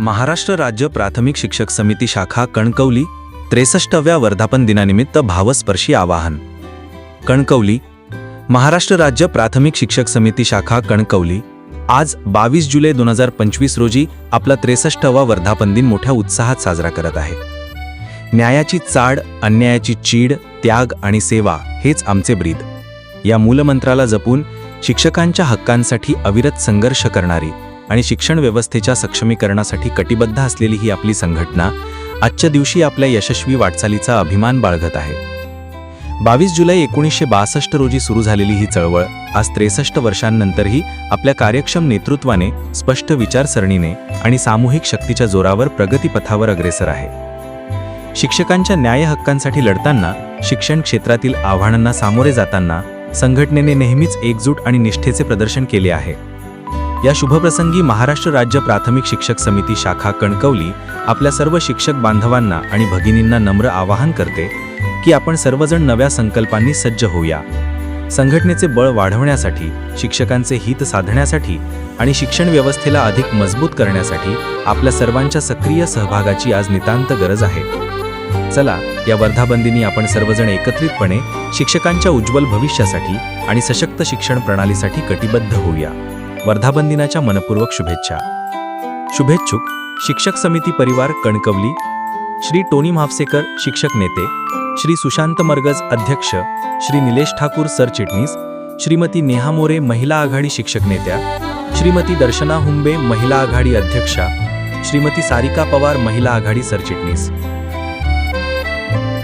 महाराष्ट्र राज्य प्राथमिक शिक्षक समिती शाखा कणकवली त्रेसष्टव्या वर्धापन दिनानिमित्त भावस्पर्शी आवाहन. कणकवली महाराष्ट्र राज्य प्राथमिक शिक्षक समिती शाखा कणकवली आज बावीस जुलै दोन हजार पंचवीस रोजी आपला त्रेसष्टवा वर्धापन दिन मोठ्या उत्साहात साजरा करत आहे. न्यायाची चाड अन्यायाची चीड त्याग आणि सेवा हेच आमचे ब्रीद. या मूलमंत्राला जपून शिक्षकांच्या हक्कांसाठी अविरत संघर्ष करणारी आणि शिक्षण व्यवस्थेच्या सक्षमीकरणासाठी कटिबद्ध असलेली ही आपली संघटना आजच्या दिवशी आपल्या यशस्वी वाटचालीचा अभिमान बाळगत आहे. बावीस जुलै एकोणीसशे बासष्ट रोजी सुरू झालेली ही चळवळ आज त्रेसष्ट वर्षांनंतरही आपल्या कार्यक्षम नेतृत्वाने स्पष्ट विचारसरणीने आणि सामूहिक शक्तीच्या जोरावर प्रगतीपथावर अग्रेसर आहे. शिक्षकांच्या न्याय हक्कांसाठी लढताना शिक्षण क्षेत्रातील आव्हानांना सामोरे जाताना संघटनेने नेहमीच एकजूट आणि निष्ठेचे प्रदर्शन केले आहे. या शुभप्रसंगी महाराष्ट्र राज्य प्राथमिक शिक्षक समिती शाखा कणकवली आपल्या सर्व शिक्षक बांधवांना आणि भगिनींना नम्र आवाहन करते की आपण सर्वजण नव्या संकल्पांनी सज्ज होऊया. संघटनेचे बळ वाढवण्यासाठी शिक्षकांचे हित साधण्यासाठी आणि शिक्षण व्यवस्थेला अधिक मजबूत करण्यासाठी आपल्या सर्वांच्या सक्रिय सहभागाची आज नितांत गरज आहे. चला या वर्धाबंदीनी आपण सर्वजण एकत्रितपणे शिक्षकांच्या उज्ज्वल भविष्यासाठी आणि सशक्त शिक्षण प्रणालीसाठी कटिबद्ध होऊया. वर्धापन दिनाच्या मनपूर्वक शुभेच्छा. शुभेच्छुक शिक्षक समिती परिवार कणकवली श्री टोनी म्हापसेकर शिक्षक नेते श्री सुशांत मर्गज अध्यक्ष श्री निलेश ठाकूर सरचिटणीस श्रीमती नेहा मोरे महिला आघाडी शिक्षक नेत्या श्रीमती दर्शना हुंबे महिला आघाडी अध्यक्षा श्रीमती सारिका पवार महिला आघाडी सरचिटणीस